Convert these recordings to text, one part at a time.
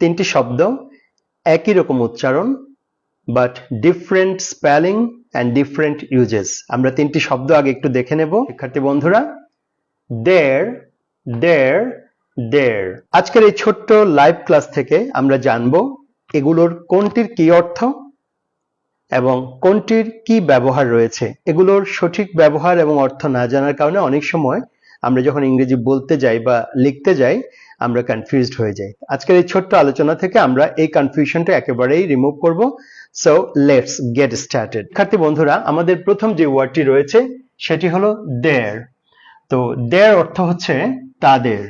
তিনটি শব্দ, একই রকম উচ্চারণ but different spelling and different uses আমরা তিনটি শব্দ আগে একটু দেখে নেব। শিক্ষার্থী বন্ধুরা দেয়ার দেয়ার দেয়ার আজকের এই ছোট্ট লাইভ ক্লাস থেকে আমরা জানব এগুলোর কোনটির কি অর্থ এবং কোনটির কি ব্যবহার রয়েছে। এগুলোর সঠিক ব্যবহার এবং অর্থ না জানার কারণে অনেক সময় আমরা যখন ইংরেজি বলতে যাই বা লিখতে যাই, আমরা কনফিউজড হয়ে যাই। আজকের এই ছোট্ট আলোচনা থেকে আমরা এই কনফিউশনটা একেবারেই রিমুভ করব। সো লেটস গেট স্টার্টেড শিক্ষার্থী বন্ধুরা, আমাদের প্রথম যে ওয়ার্ডটি রয়েছে, সেটি হলো দেয়ার তো দেয়ার অর্থ হচ্ছে তাদের।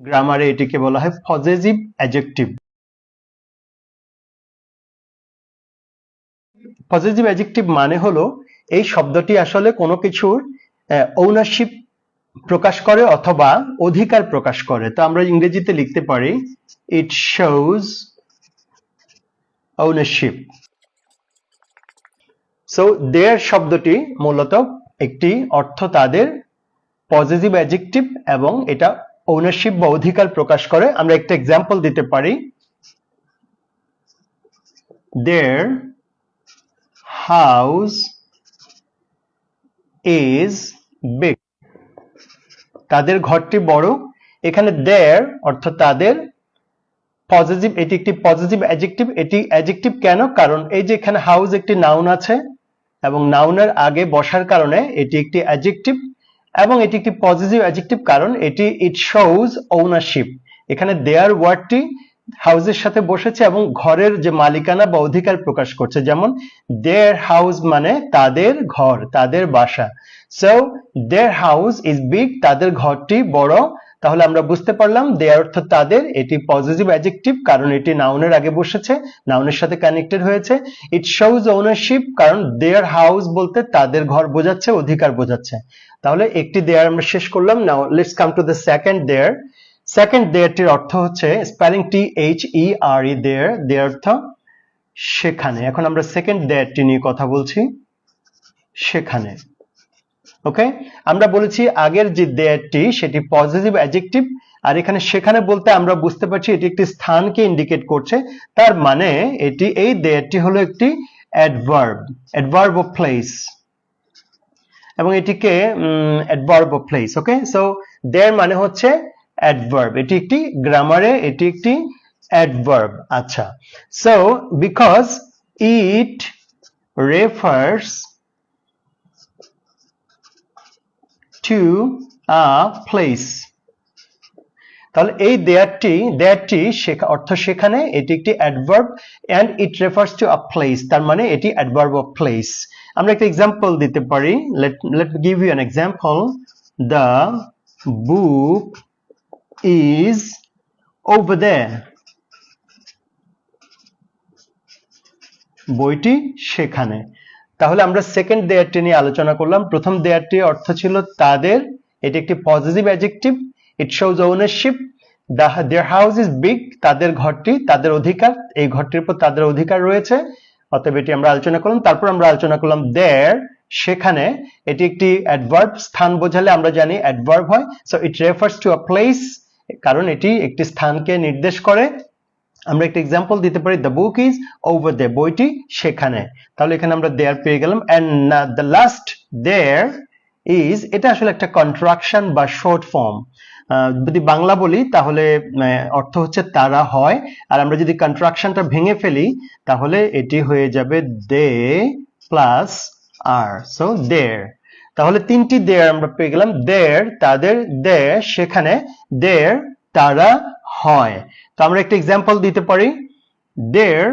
গ্রামারে এটিকে বলা হয় পজেসিভ অ্যাজেক্টিভ পজিটিভ অ্যাজেক্টিভ মানে হলো এই শব্দটি আসলে কোনো কিছুর ওনারশিপ প্রকাশ করে অথবা অধিকার প্রকাশ করে। তো আমরা ইংরেজিতে লিখতে পারি it shows ownership so their শব্দটি মূলত একটি অর্থ তাদের পজিটিভ অ্যাজেক্টিভ এবং এটা ওনারশিপ বা অধিকার প্রকাশ করে। আমরা একটা এক্সাম্পল দিতে পারি। দেয়ার house is big. তাদের ঘরটি বড়। এখানে দেয়ার অর্থ তাদের পজিটিভ এটি একটি পজিটিভ অ্যাডজেক্টিভ এটি অ্যাডজেক্টিভ কেন? কারণ এই যে এখানে হাউস একটি নাউন আছে এবং নাউনের আগে বসার কারণে এটি একটি অ্যাডজেক্টিভ এবং এটি একটি পজিটিভ অ্যাডজেক্টিভ কারণ এটি ইট শোজ ওনারশিপ এখানে দেয়ার ওয়ার্ডটি হাউসের সাথে বসেছে এবং ঘরের যে মালিকানা বা অধিকার প্রকাশ করছে, যেমন দেয়ার হাউস মানে তাদের ঘর, তাদের বাসা। So their house is big তাদের ঘরটি বড়। তাহলে আমরা বুঝতে পারলাম দেয়ার অর্থ তাদের, এটি পজিটিভ অ্যাজেক্টিভ কারণ এটি নাউনের আগে বসেছে নাউনের সাথে কানেক্টেড হয়েছে। ইট শোজ ওনারশিপ কারণ দেয়ার হাউস বলতে তাদের ঘর বোঝাচ্ছে, অধিকার বোঝাচ্ছে। তাহলে একটি দেয়ার আমরা শেষ করলাম now let's come to the second there second দেয়ারটির অর্থ হচ্ছে স্পেলিং টি এইচ ই আর ই দেয়ার দেয়ার অর্থ সেখানে। এখন আমরা সেকেন্ড দেয়ারটি নিয়ে কথা বলছি, সেখানে। ওকে আমরা বলেছি আগের যে দেয়ারটি, সেটি পজিটিভ অ্যাডজেক্টিভ আর এখানে সেখানে বলতে আমরা বুঝতে পারছি এটি একটি স্থানকে ইন্ডিকেট করছে। তার মানে এটি, এই দেয়ারটি হলো একটি অ্যাডভার্ব অ্যাডভার্ব অফ প্লেস এবং এটিকে adverb of place okay so there মানে হচ্ছে অ্যাডভার্ব এটি একটি গ্রামারে এটি একটি অ্যাডভার্ব আচ্ছা। So because it refers to a place তাহলে এই দেয়ারটি দেয়ারটি শেখা, অর্থ সেখানে, এটি একটি adverb and it refers to a place তার মানে এটি অ্যাডভার্ব অফ প্লেস আমরা একটা এক্সাম্পল দিতে পারি। Let let give you an example the book is over there. বইটি সেখানে। তাহলে আমরা সেকেন্ড দেয়ারটি নিয়ে আলোচনা করলাম। প্রথম দেয়ারটি অর্থ ছিল তাদের, এটি একটি positive adjective it shows ownership their house is big তাদের ঘরটি, তাদের অধিকার, এই ঘরটির উপর তাদের অধিকার রয়েছে। অতএব এটি আমরা আলোচনা করলাম। তারপর আমরা আলোচনা করলাম দেয়ার সেখানে এটি একটি অ্যাডভার্ব স্থান বোঝালে আমরা জানি অ্যাডভার্ব হয়। So it refers to a place কারণ এটি একটি স্থানকে নির্দেশ করে। আমরা একটা এক্সাম্পল দিতে পারি the book is over there বইটি সেখানে। তাহলে এখানে আমরা দেয়ার পেয়ে গেলাম। And the last there is এটা আসলে একটা কন্ট্রাকশন বা শর্ট ফর্ম যদি বাংলা বলি, তাহলে অর্থ হচ্ছে তারা হয়। আর আমরা যদি কন্ট্রাকশনটা ভেঙে ফেলি, তাহলে এটি হয়ে যাবে দে প্লাস আর সো দেয়ার তাহলে তিনটি দেয়ার আমরা পেয়ে গেলাম। দেয়ার তাদের দেয়ার, সেখানে দেয়ার তারা হয়। তো আমরা একটা এক্সাম্পল দিতে পারি। They're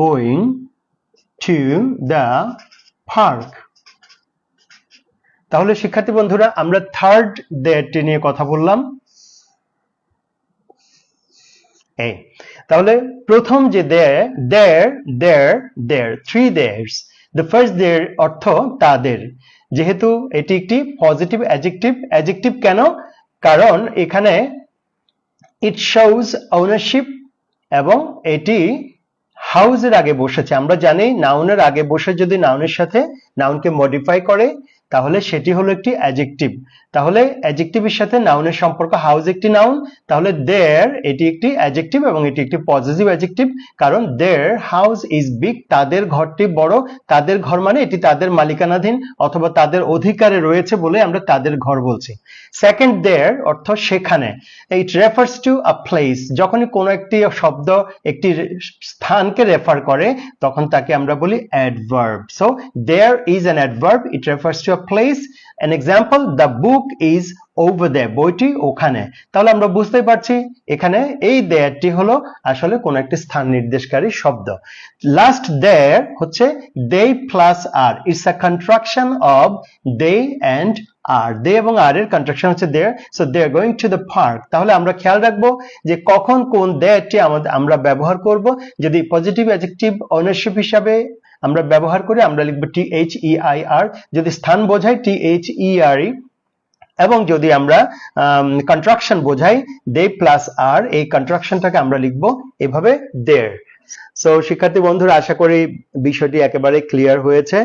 going to the park তাহলে শিক্ষার্থী বন্ধুরা, আমরা থার্ড দেয়ারটি নিয়ে কথা বললাম। এই তাহলে প্রথম যে there their they're three there's the first their অর্থ তাদের। যেহেতু এটি একটি পজিটিভ অ্যাজেক্টিভ অ্যাজেক্টিভ কেন? কারণ এখানে ইট শোজ ওনারশিপ এবং এটি হাউজের আগে বসেছে। আমরা জানি নাউনের আগে বসে যদি নাউনের সাথে নাউনকে মডিফাই করে, তাহলে সেটি হলো একটি অ্যাজেক্টিভ তাহলে অ্যাজেক্টিভের সাথে নাউনের সম্পর্ক হাউস একটি নাউন তাহলে দেয়ার এটি একটি অ্যাজেক্টিভ এবং এটি একটি পজিটিভ অ্যাজেক্টিভ কারণ দেয়ার হাউস ইজ বিগ তাদের ঘরটি বড়, তাদের ঘর মানে এটি তাদের মালিকানাধীন অথবা তাদের অধিকারে রয়েছে বলে আমরা তাদের ঘর বলছি। সেকেন্ড দেয়ার অর্থ সেখানে। It refers to a place যখনই কোনো একটি শব্দ একটি স্থানকে রেফার করে, তখন তাকে আমরা বলি adverb so there is an adverb it refers to a place an example, the book is over there. বইটি ওখানে। তাহলে আমরা বুঝতে পারছি, এখানে এই দেয়ারটি হলো আসলে কোন একটি স্থান নির্দেশকারী শব্দ। লাস্ট দেয়ার হচ্ছে they plus are it's a contraction of they and are they এবং আর এর কন্ট্রাকশন হচ্ছে they're so they are going to the park তাহলে আমরা খেয়াল রাখব যে কখন কোন দেয়ারটি আমাদের, আমরা ব্যবহার করব যদি পজিটিভ অ্যাডজেক্টিভ ওনারশিপ হিসাবে আমরা ব্যবহার করি, আমরা লিখব T H E I R যদি স্থান বোঝাই টি এইচ ই আর ই এবং যদি আমরা কন্ট্রাকশন বোঝাই দে প্লাস আর এই কন্ট্রাকশনটাকে আমরা লিখব এভাবে দেয়ার সো শিক্ষার্থী বন্ধুরা, আশা করি বিষয়টি একেবারে ক্লিয়ার হয়েছে।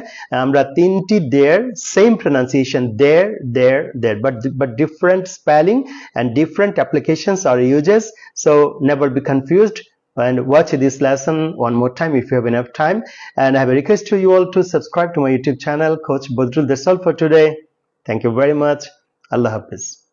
আমরা তিনটি there same pronunciation there there there but but different spelling and different applications R uses so never be confused. And watch this lesson one more time if you have enough time. And I have a request to you all to subscribe to my YouTube channel Coach Badrul that's all for today. Thank you very much. Allah Hafiz